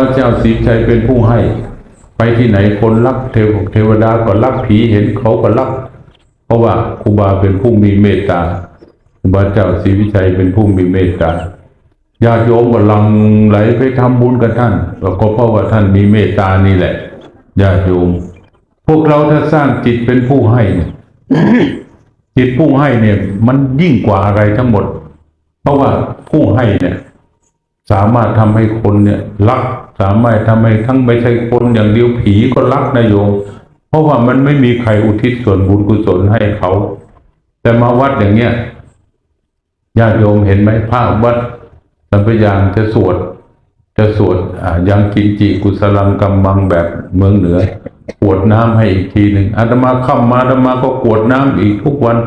าเจ้าสีชัยเป็นผู้ให้ ไปที่ไหนคนรักเทวเทวดาก็รักผีเห็นเขาก็รัก เพราะว่าครูบาเป็นผู้มีเมตตาครูบาเจ้าศรีวิชัยเป็นผู้มีเมตตาญาติโยมก็หลังไหลไปทำบุญกับท่านก็เพราะว่าท่านมีเมตตานี่แหละญาติโยมพวกเราถ้าสร้างจิตเป็นผู้ให้เนี่ยจิตผู้ให้เนี่ย มันยิ่งกว่าอะไรทั้งหมด เพราะว่าผู้ให้เนี่ย สามารถทำให้คนเนี่ยรัก สามารถทำให้ทั้งไม่ใช่คนอย่างเดียวผีก็รักนะโยม เพราะว่ามันไม่มีใครอุทิศส่วนบุญกุศลให้เขา แต่มาวัดอย่างเนี้ยญาติโยมเห็นไหมพระวัดสัมปยางจะสวด จะสวดยังกินจิกุสลังกำบังแบบเมืองเหนือกวดน้ำให้อีกทีหนึ่งอาตมาเข้ามาอาตมาก็กวดน้ำอีกทุกวัน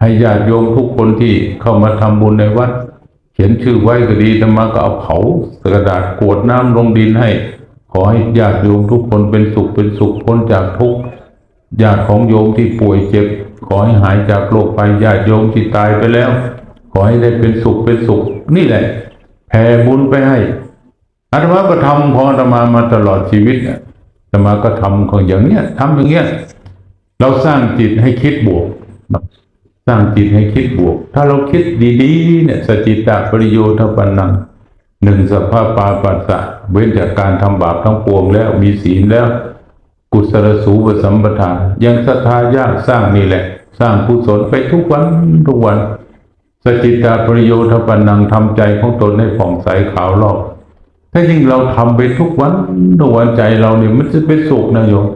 ให้ญาติโยมทุกคนที่เข้ามาทำบุญในวัด ขียนชื่อไว้ก็ดีอาตมาก็เอาเผากระดาษกวดน้ำลงดินให้ ขอให้ญาติโยมทุกคนเป็นสุขเป็นสุขพ้นจากทุกข์ญาติของโยมที่ป่วยเจ็บ ขอให้หายจากโรคภัยญาติโยมที่ตายไปแล้ว ขอให้ได้เป็นสุขเป็นสุข นี่แหละแผ่บุญไปให้อาตมาก็ทำของอาตมามาตลอดชีวิตเนี่ยอาตมาก็ทำของอย่างเนี้ยทำอย่างเงี้ยเราสร้างจิตให้คิดบวก สร้างจิตให้คิดบวก ถ้าเราคิดดีๆเนี่ยสจิตตปริโยทปันนังหนึ่งสภาพปาปัสสะเว้นจากการทำบาปทั้งปวงแล้วมีศีลแล้ว กุศลสูปสัมปทานยังศรัทธายากสร้างนี่แหละ สร้างกุศลไปทุกวันทุกวัน สจิตตปริโยทปันนังทำใจของตนให้ผ่องใสขาวรอบถ้ายิ่งเราทำไปทุกวันทุกวันใจเราเนี่ยมันจะเป็นสุขนะโยม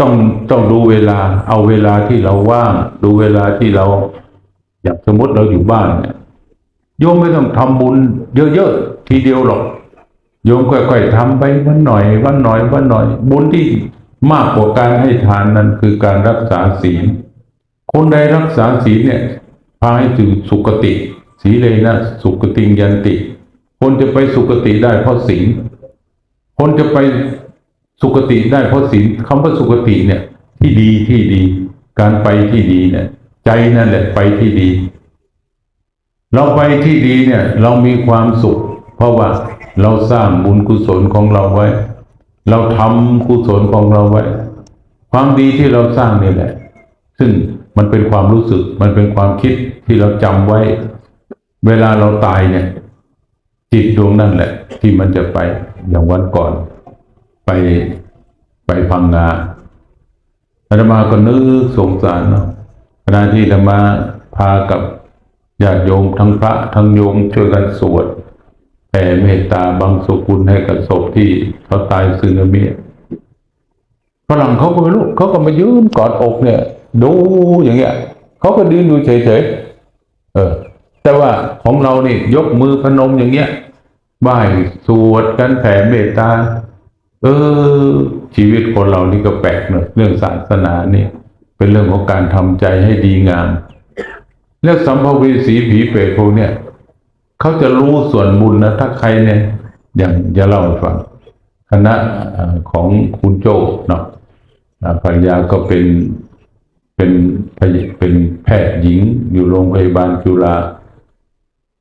ต้องต้องดูเวลา เอาเวลาที่เราว่าง ดูเวลาที่เรา อยากสมมติเราอยู่บ้านเนี่ยโยมไม่ต้องทำบุญเยอะๆทีเดียวหรอก โยมค่อยๆทำไปวันหน่อย วันหน่อยวันหน่อย บุญที่มากกว่าการให้ทานนั้นคือการรักษาศีลคนใดรักษาศีลเนี่ยพาให้ถึงสุคติ สีเลยนะสุคติยันติ คนจะไปสุคติได้เพราะศีลคนจะไป สุคติได้เพราะศีลคำว่าสุคติเนี่ย ที่ดีที่ดี การไปที่ดีเนี่ย ใจนั่นแหละไปที่ดี เราไปที่ดีเนี่ย เรามีความสุข เพราะว่าเราสร้างบุญกุศลของเราไว้ เราทำกุศลของเราไว้ ความดีที่เราสร้างนี่แหละ ซึ่งมันเป็นความรู้สึก มันเป็นความคิดที่เราจำไว้ เวลาเราตายเนี่ย จิตดวงนั่นแหละ ที่มันจะไปอย่างวันก่อน ไปไปพังงาอาตมาก็นึกสงสารเนาะขณะที่อาตมาพากับญาติโยมทั้งพระทั้งโยมช่วยกันสวดแผ่เมตตาบังสุกุลให้กับศพที่เขาตายซึนามิฝรั่งเขาก็ไม่รู้เขาก็มายืนกอดอกเนี่ย ดูอย่างเงี้ยเขาก็ยืนดูเฉยๆเออ แต่ว่าของเรานี่ยกมือพนมอย่างเงี้ยไหว้สวดกันแผ่เมตตา เออ ชีวิตคนเรานี่ก็แปลกเนอะเรื่องศาสนาเนี่ยเป็นเรื่องของการทำใจให้ดีงาม แล้วสัมภเวสีผีเปรตพวกเนี่ยเขาจะรู้ส่วนบุญนะถ้าใครเนี่ย อย่างจะเล่าให้ฟังคณะของคุณโจเนาะภรรยาก็เป็นเป็นเป็นแพทย์หญิงอยู่โรงพยาบาลจุฬา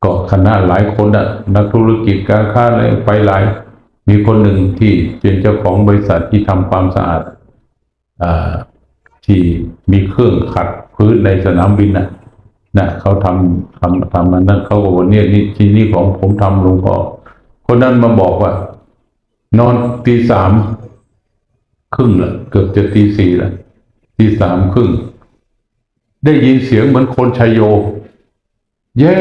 ก็คณะหลายคนอะนักธุรกิจการค้าอะไรไปหลาย มีคนหนึ่งที่เป็นเจ้าของบริษัทที่ทำความสะอาดอที่มีเครื่องขัดพื้นในสนามบินน่ะนะเขาทำทำทำมันนั้นเขาบอกว่าเนี่ยนี่ที่นี่ของผมทำหลวงพ่อคนนั้นมาบอกว่า นอนตีสามครึ่งละเกือบจะตีสี่ละตีสามครึ่ง ได้ยินเสียงเหมือนคนชัยโย เย้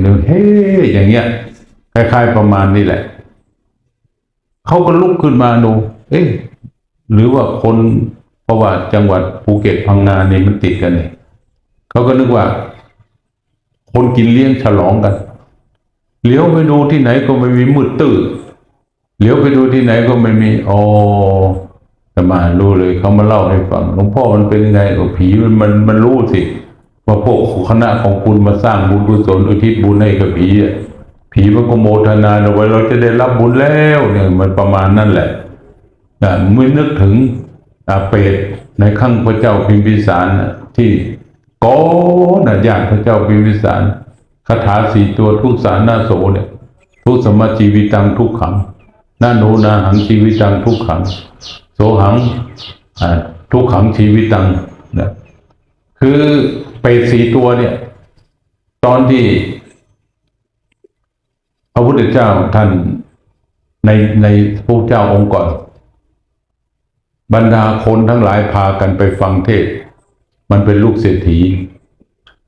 หนึ่งเฮ้อย่างเงี้ยคล้ายๆประมาณนี้แหละ เขาก็ลุกขึ้นมาดู เอ๊ะหรือว่าคนเพราะว่าจังหวัดภูเก็ตพังงานเนี่ยมันติดกันเนี่ยเขาก็นึกว่า คนกินเลี้ยงฉลองกันเลี้ยวไปดูที่ไหนก็ไม่มีมืดตื้อเลี้ยวไปดูที่ไหนก็ไม่มีอ๋อแต่มารู้เลยเขามาเล่าให้ฟังหลวงพ่อมันเป็นยังไงก็ผีมันมันมันรู้สิว่าพวกคณะของคุณมาสร้างบุญกุศลอุทิศบุญให้กับผีอะ ผีมันก็โมทนาเอาไว้เราจะได้รับบุญแล้วเนี่ยมันประมาณนั่นแหละนะเมื่อนึกถึงอาเปรตในข้างพระเจ้าพิมพิสารนะที่ก้อนนะญาติพระเจ้าพิมพิสารคาถาสี่ตัวทุกสารนาโสเนี่ยทุกสมาชีวิตังทุกขังนาโนนาหังชีวิตังทุกขัง โสหังทุกขังชีวิตังนะคือเปรตสี่ตัวเนี่ย ตอนที่ ระพุทธเจ้าท่านในในพระเจ้าองค์ก่อน บรรดาคนทั้งหลายพากันไปฟังเทศ มันเป็นลูกเศรษฐี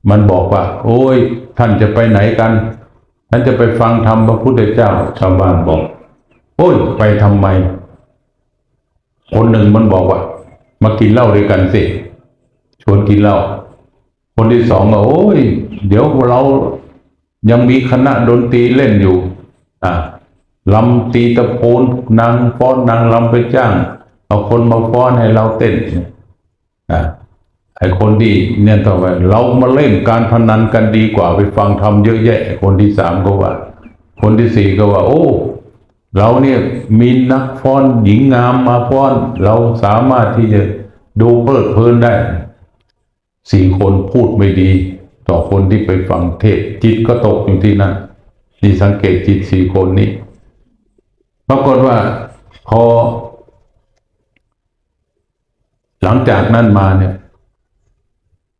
มันบอกว่า โอ้ย ท่านจะไปไหนกันท่านจะไปฟังธรรมพระพุทธเจ้า ชาวบ้านบอก โอ้ย ไปทำไม คนหนึ่งมันบอกว่า มากินเหล้าด้วยกันสิชวนกินเหล้าคนที่สองก็โอ้ย เดี๋ยวเรา ยังมีคณะดนตรีเล่นอยู่อ่าลำตีตะโพนนางฟ้อนนางลำไปจ้าง เอาคนมาฟ้อนให้เราเต้นอ่าไอคนที่เนี่ยต่อไปเรามาเล่นการพนันกันดีกว่าไปฟังทำเยอะแยะ คนที่สามก็ว่า คนที่สี่ก็ว่า โอ้เราเนี่ยมีนักฟ้อนหญิงงามมาฟ้อน เราสามารถที่จะดูเพลิดเพลินได้ สี่คนพูดไม่ดี ต่อคนที่ไปฟังเทศจิตก็ตกอยู่ที่นั่นนี่สังเกตจิตสี่คนนี้ปรากฏว่าพอ หลังจากนั้นมาเนี่ย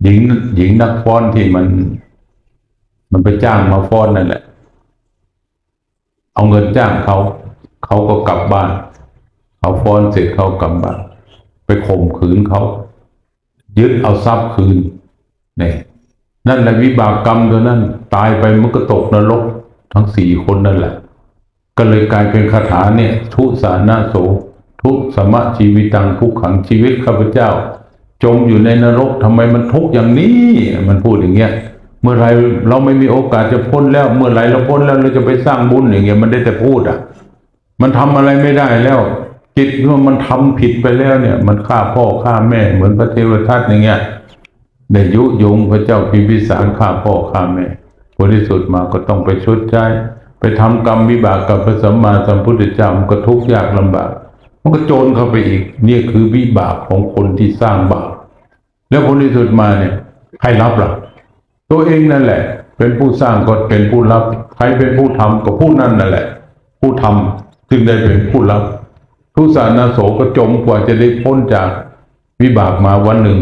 หญิงหญิงนักฟ้อนที่มัน มันไปจ้างมาฟ้อนนั่นแหละ เอาเงินจ้างเขาเขาก็กลับบ้านเขาฟ้อนเสร็จเขากลับบ้านไปข่มขืนเขายึดเอาทรัพย์คืนเนี่ย นั่นแหละวิบากกรรมตัวนั้น ตายไปมันก็ตกนรกทั้งสี่คนนั่นแหละ ก็เลยกลายเป็นคาถาเนี่ยทุสานาโส ทุสมะชีวิตังทุกขังชีวิตข้าพเจ้า จมอยู่ในนรกทำไมมันทุกอย่างนี้ มันพูดอย่างเงี้ยเมื่อไรเราไม่มีโอกาสจะพ้นแล้ว เมื่อไรเราพ้นแล้วเราจะไปสร้างบุญอย่างเงี้ยมันได้แต่พูดอะ มันทำอะไรไม่ได้แล้ว จิตเมื่อมันทำผิดไปแล้วเนี่ย มันฆ่าพ่อฆ่าแม่เหมือนพระเทวทัตอย่างเงี้ย ได้ยุยงพระเจ้าพิมพิสารฆ่าพ่อฆ่าแม่ผลที่สุดมาก็ต้องไปชดใช้ไปทำกรรมวิบากกับพระสัมมาสัมพุทธเจ้ามันก็ทุกข์ยากลำบาก มันก็โจรเข้าไปอีก นี่คือวิบากของคนที่สร้างบาปแล้วผลที่สุดมาเนี่ยใครรับล่ะตัวเองนั่นแหละ เป็นผู้สร้างก็เป็นผู้รับ ใครเป็นผู้ทำก็ผู้นั่นนั่นแหละ ผู้ทำจึงได้เป็นผู้รับทุสานาโสก็จมกว่าจะได้พ้นจากวิบากมาวันหนึ่ง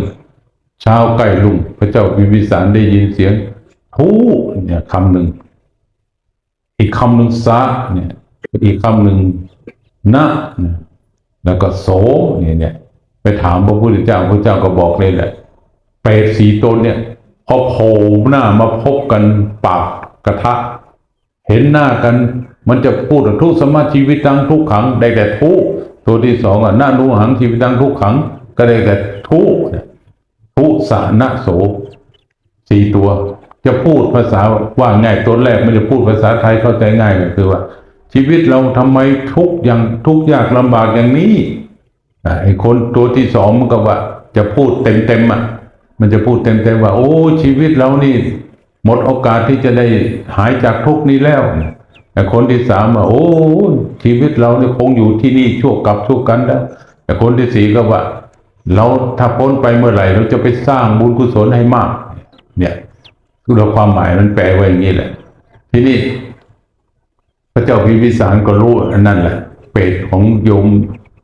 เช้าใกล้ลุ่งพระเจ้าวิวิสารได้ยินเสียงทูเนี่ยคำหนึ่งอีกคำหนึ่งซะเนี่ยอีกคำหนึ่งนะแล้วก็โสเนี่ยเนี่ยไปถามพระพุทธเจ้าพระเจ้าก็บอกเลยแหละเปรตสีตนเนี่ยพอโผล่หน้ามาพบกันปากกระทะ เห็นหน้ากันมันจะพูดทุกสมาชีวิตตังทุกขังได้แต่ทุกตัวที่สองอะหน้านูหังชีวิตตังทุกขัง ก็ได้แต่ทุก ทุสานะโสสี่ตัว จะพูดภาษาว่าง่ายตัวแรกไม่จะพูดภาษาไทยเข้าใจง่ายก็คือว่า ชีวิตเราทำไมทุกอย่างทุกยากลำบากอย่างนี้ไอ้คนตัวที่สองมันก็ว่า จะพูดเต็มเต็มๆอะ มันจะพูดเต็มเต็มๆว่า โอ้ชีวิตเรานี่ หมดโอกาสที่จะได้หายจากทุกนี้แล้วแต่คนที่สามว่าโอ้ชีวิตเราเนี่ยคงอยู่ที่นี่ชั่วกับชั่วกันแล้วแต่คนที่สี่ก็ว่า เราถ้าพ้นไปเมื่อไหร่ เราจะไปสร้างบุญกุศลให้มาก เนี่ยคือเราความหมายมันแปลไว้อย่างนี้แหละ ทีนี้พระเจ้าพิมพิสารก็รู้อันนั่นแหละ เปรตของโยม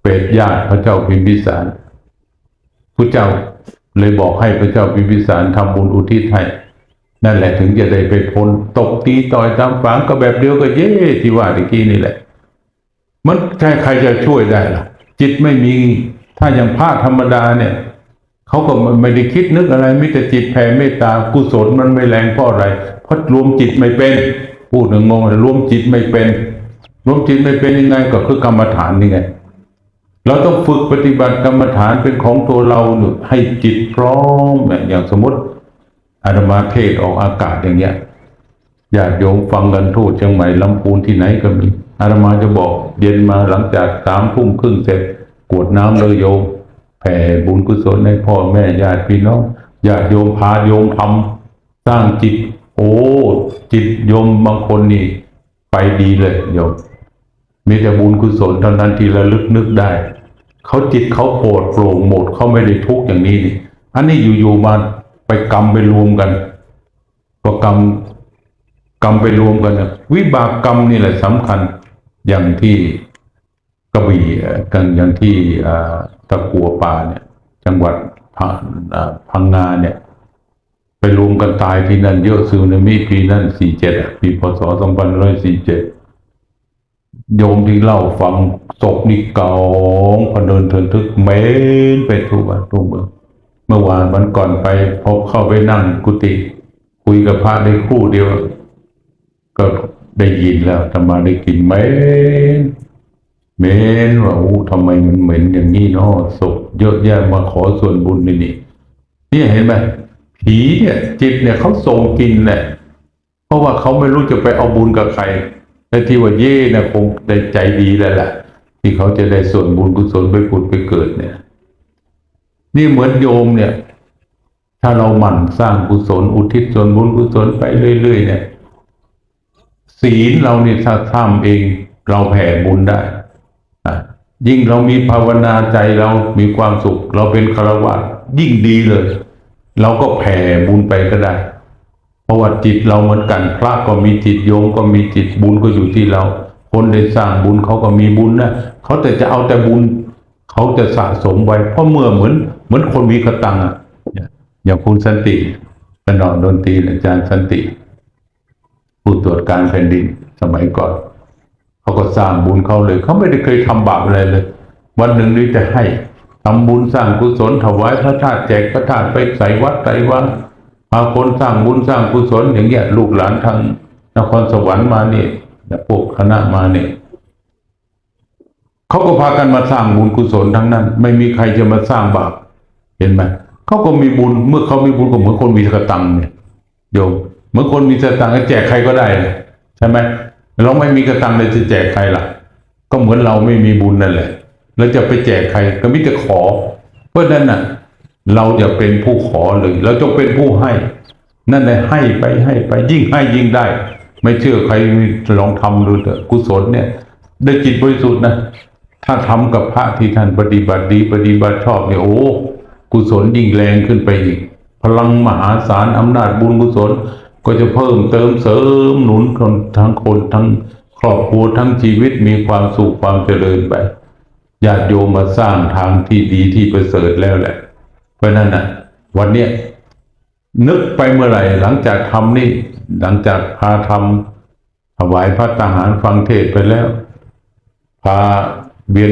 เปรตญาติพระเจ้าพิมพิสารพระเจ้าเลยบอกให้พระเจ้าพิมพิสารทำบุญอุทิศให้นั่นแหละถึงจะได้ไปพ้นตกตีต่อยตามฝังก็แบบเดียวกับเย่ที่ว่าตะกี้นี่แหละ มันใครใครจะช่วยได้ล่ะ จิตไม่มี ถ้าอย่างพระธรรมดาเนี่ยเขาก็ไม่ได้คิดนึกอะไรมิแต่จิตแผ่เมตตากุศลมันไม่แรงเพราะอะไรเพราะรวมจิตไม่เป็นพูดหนึ่งงงเลยรวมจิตไม่เป็นรวมจิตไม่เป็นยังไงก็คือกรรมฐานนี่ไงเราต้องฝึกปฏิบัติกรรมฐานเป็นของตัวเราให้จิตพร้อมอย่างสมมติอาตมาเทศออกอากาศอย่างเงี้ยญาติโยมฟังกันทั่วเชียงใหม่ลำพูนที่ไหนก็มีอาตมาจะบอกเย็นมาหลังจากสามทุ่มครึ่งเสร็จ กวดน้ำเลยโยมแผ่บุญกุศลให้พ่อแม่ญาติพี่น้องญาติโยมพาโยมทำสร้างจิต โอ้จิตโยมบางคนนี่ ไปดีเลยโยมมีแต่บุญกุศลเท่านั้นที่ระลึกนึกได้เขาจิตเขาโปรดโปร่งหมดเขาไม่ได้ทุกข์อย่างนี้นี่อันนี้อยู่ๆมาไปกรรมไปรวมกันก็กรรมกรรมไปรวมกันนะวิบากกรรมนี่แหละสำคัญอย่างที่ กระบี่กันอย่างที่ตะกัวป่าเนี่ย จังหวัดพังงาเนี่ย ไปรวมกันตายที่นั่นเยอะซึนามิปีนั้นสี่เจ็ดปีพศสองพันร้อยสี่เจ็ดโยมที่เล่าฟังศพนี่เก่าพอเดินเทินทึกเหม็นไปทั่วทั่วเมืองเมื่อวานวันก่อนไปพบเข้าไปนั่งกุฏิคุยกับพระได้คู่เดียว ก็ได้ยินแล้วธรรมาได้กินเหม็น เหม็นว่าอ้ทำไมมันเหม็นอย่างนี้เนาะศพเยอะแยะมาขอส่วนบุญนี่นี่เนี่ยเห็นไหมผีเนี่ยจิตเนี่ยเขาส่งกินแหละเพราะว่าเขาไม่รู้จะไปเอาบุญกับใครแต่ที่ว่าเย่นะคงได้ใจดีแล้วแหละที่เขาจะได้ส่วนบุญกุศลไปผุดไปเกิดเนี่ย นี่เหมือนโยมเนี่ย ถ้าเราหมั่นสร้างกุศลอุทิศส่วนบุญกุศลไปเรื่อยๆเนี่ย ศีลเราเนี่ยถ้าทำเองเราแผ่บุญได้ ยิ่งเรามีภาวนาใจเรามีความสุข เราเป็นคารวะยิ่งดีเลย เราก็แผ่บุญไปก็ได้เพราะว่าจิตเราเหมือนกัน พระก็มีจิตโยมก็มีจิตบุญก็อยู่ที่เรา คนได้สร้างบุญเขาก็มีบุญนะเขาแต่จะเอาแต่บุญ เขาจะสะสมไว้เพราะเมื่อเหมือน เหมือนคนมีกระตังอะอย่างคุณสันติเป็นอดนตรีอาจารย์สันติ ผู้ตรวจการแผ่นดินสมัยก่อน เขาก็สร้างบุญเขาเลย เขาไม่ได้เคยทำบาปอะไรเลย วันหนึ่งนี่จะให้ทำบุญสร้างกุศลถวายพระธาตุแจกพระธาตุไปใส่วัดใส่วัดพาคนสร้างบุญสร้างกุศลอย่างเงี้ยลูกหลานทางนครสวรรค์มาเนี่ยพวกคณะมาเนี่ยเขาก็พากันมาสร้างบุญกุศลทั้งนั้น ไม่มีใครจะมาสร้างบาปเห็นไหมเขาก็มีบุญเมื่อเขามีบุญก็เหมือนคนมีสตังค์เนี่ยโยมเมื่อคนมีสตังค์ก็แจกใครก็ได้เลยใช่ไหม เราไม่มีกระตังเลยจะแจกใครล่ะ ก็เหมือนเราไม่มีบุญนั่นแหละเราจะไปแจกใครก็มิจะขอ เพราะนั้นน่ะ เราจะเป็นผู้ขอเลย เราจงเป็นผู้ให้ นั่นแหละให้ไปให้ไปยิ่งให้ยิ่งได้ ไม่เชื่อใครลองทำดูเถอะกุศลเนี่ยได้จิตบริสุทธิ์นะถ้าทำกับพระที่ท่านปฏิบัติดีปฏิบัติชอบเนี่ยโอ้กุศลยิ่งแรงขึ้นไปอีก พลังมหาศาลอำนาจบุญกุศล ก็จะเพิ่มเติมเสริมหนุนคนทั้งคนทั้งครอบครัวทั้งชีวิตมีความสุขความเจริญไปญาติโยมมาสร้างทางที่ดีที่ประเสริฐแล้วแหละ เพราะนั้นนะวันเนี้ยนึกไปเมื่อไหร่ หลังจากทำนี่ หลังจากพาทำถวายพระทหารฟังเทศไปแล้ว พาเบียน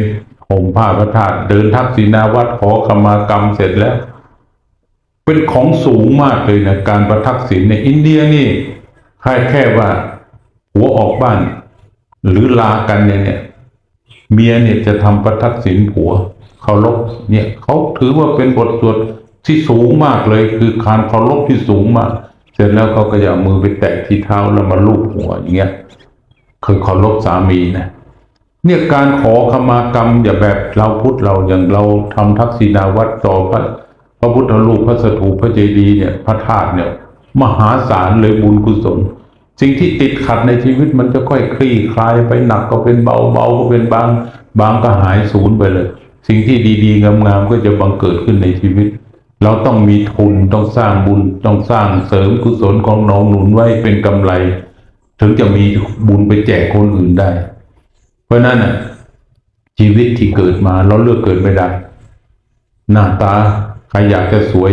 ห่มผ้าพระธาตุเดินทักษิณาวัดขอขมากรรมเสร็จแล้ว เป็นของสูงมากเลยนะการประทักษิณในอินเดียนี่แค่แค่ว่า หัวออกบ้าน หรือลากันเนี่ยเนี่ยเมียเนี่ยจะทำประทักษิณผัวเคารพเนี่ยเขาถือว่าเป็นบทสวดที่สูงมากเลย คือการเคารพที่สูงมาก เสร็จแล้วเขาก็จะเอามือไปแตะที่เท้าแล้วมาลูบหัวอย่างเงี้ยคือเคารพสามีนะเนี่ยการขอขมากรรมอย่าแบบเราพุทธเราอย่างเราทำทักษิณาวัดต่อพระ ระพุทธรูปพระสถูปพระเจดีย์เนี่ยพระธาตุเนี่ย มหาศาลเลยบุญกุศล สิ่งที่ติดขัดในชีวิตมันจะค่อยคลี่คลายไปหนักก็เป็นเบาเบาก็เป็นบาง บางก็หายสูญไปเลย สิ่งที่ดีๆ งามๆก็จะบังเกิดขึ้นในชีวิต เราต้องมีทุนต้องสร้างบุญต้องสร้างเสริมกุศลของน้องหนุนไว้เป็นกำไร ถึงจะมีบุญไปแจกคนอื่นได้ เพราะนั้นน่ะชีวิตที่เกิดมาเราเลือกเกิดไม่ได้ หน้าตา ครอยากจะสวย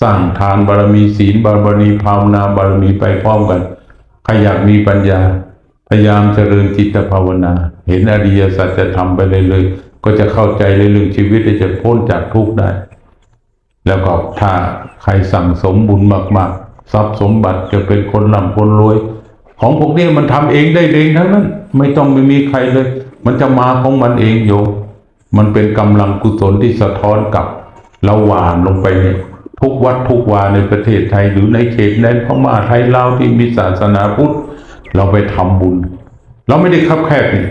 สร้างทานบารมีศีลบารมีภาวนาบารมีไปพร้อมกันใครอยากมีปัญญา พยายามเจริญจิตภาวนา เห็นอริยสัจจะทำไปเลยเลยๆก็จะเข้าใจในเรื่องชีวิตจะพ้นจากทุกข์ได้ แล้วก็ถ้าใครสั่งสมบุญมากๆ ทรัพย์สมบัติจะเป็นคนร่ำคนรวย ของพวกนี้มันทำเองได้เองทั้งนั้น ไม่ต้องไปมีใครเลย มันจะมาของมันเองโยมมันเป็นกำลังกุศลที่สะท้อนกลับ เราหวานลงไปทุกวัดทุกวาในประเทศไทยหรือในเขตแดนพม่าไทยลาวที่มีศาสนาพุทธเราไปทำบุญ เราไม่ได้คับแคบนี่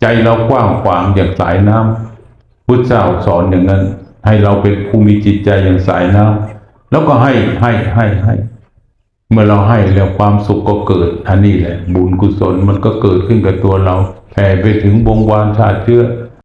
ใจเรากว้างขวางอย่างสายน้ำพุทธเจ้าสอนอย่างนั้น ให้เราเป็นผู้มีจิตใจอย่างสายน้ำแล้วก็ให้ให้ให้ให้ เมื่อเราให้แล้วความสุขก็เกิด อันนี้แหละ บุญกุศลมันก็เกิดขึ้นกับตัวเราแผ่ไปถึงวงวานชาติเชื้อ